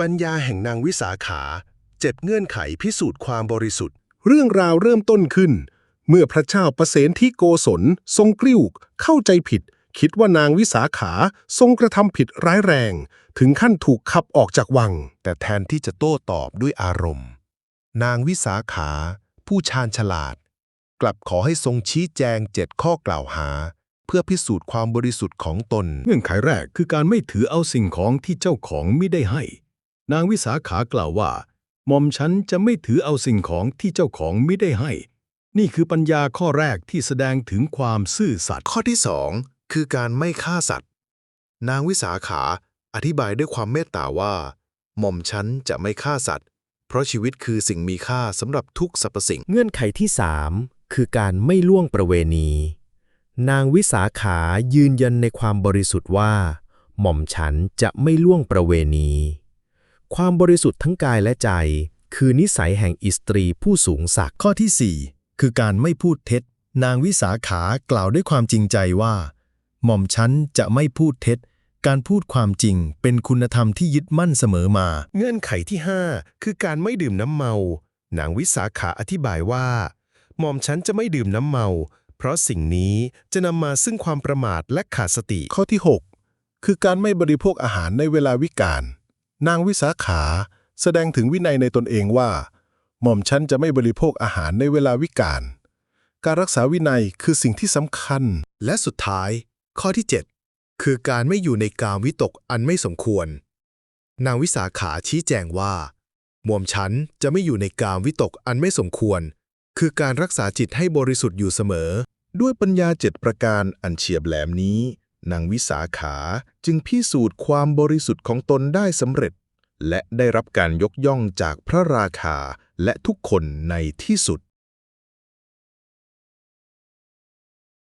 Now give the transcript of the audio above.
ปัญญาแห่งนางวิสาขา เจ็ดเงื่อนไขพิสูจน์ความบริสุทธิ์ เรื่องราวเริ่มต้นขึ้น เมื่อพระเจ้าประเสนที่โกศล ทรงกริ้ว เข้าใจผิด คิดว่านางวิสาขาทรงกระทำผิดร้ายแรง ถึงขั้นถูกขับออกจากวัง แต่แทนที่จะโต้ตอบด้วยอารมณ์ นางวิสาขา ผู้ชาญฉลาด กลับขอให้ทรงชี้แจงเจ็ดข้อกล่าวหาเพื่อพิสูจน์ความบริสุทธิ์ของตน เงื่อนไขแรกคือการไม่ถือเอาสิ่งของที่เจ้าของไม่ได้ให้ นางวิสาขากล่าวว่าหม่อมฉันจะไม่ถือเอาสิ่งของที่เจ้าของไม่ได้ให้ นี่คือปัญญาข้อแรกที่แสดงถึงความซื่อสัตย์ข้อที่สองคือการไม่ฆ่าสัตว์ นางวิสาขาอธิบายด้วยความเมตตาว่า หม่อมฉันจะไม่ฆ่าสัตว์ เพราะชีวิตคือสิ่งมีค่าสำหรับทุกสรรพสิ่ง เงื่อนไขที่สามคือการไม่ล่วงประเวณี นางวิสาขายืนยันในความบริสุทธิ์ว่า หม่อมฉันจะไม่ล่วงประเวณี ความบริสุทธิ์ทั้งกายและใจ คือนิสัยแห่งอิสตรีผู้สูงศักดิ์ข้อที่ 4 คือการไม่พูดเท็จ นางวิสาขากล่าวด้วยความจริงใจว่า หม่อมฉันจะไม่พูดเท็จ การพูดความจริงเป็นคุณธรรมที่ยึดมั่นเสมอมา เงื่อนไขที่ 5 คือการไม่ดื่มน้ำเมา นางวิสาขาอธิบายว่า หม่อมฉันจะไม่ดื่มน้ำเมา เพราะสิ่งนี้จะนำมาซึ่งความประมาทและขาดสติข้อที่ 6 คือการไม่บริโภคอาหารในเวลาวิกาล นางวิสาขา แสดงถึงวินัยในตนเองว่า หม่อมฉันจะไม่บริโภคอาหารในเวลาวิกาลการรักษาวินัยคือสิ่งที่สำคัญ และสุดท้าย ข้อที่ 7 คือการไม่อยู่ในกามวิตกอันไม่สมควร นางวิสาขาชี้แจงว่าหม่อมฉันจะไม่อยู่ในกามวิตกอันไม่สมควร คือการรักษาจิตให้บริสุทธิ์อยู่เสมอ ด้วยปัญญาเจ็ดประการอันเฉียบแหลมนี้ นางวิสาขาจึงพิสูจน์ความบริสุทธิ์ของตนได้สำเร็จ และได้รับการยกย่องจากพระราชาและทุกคนในที่สุด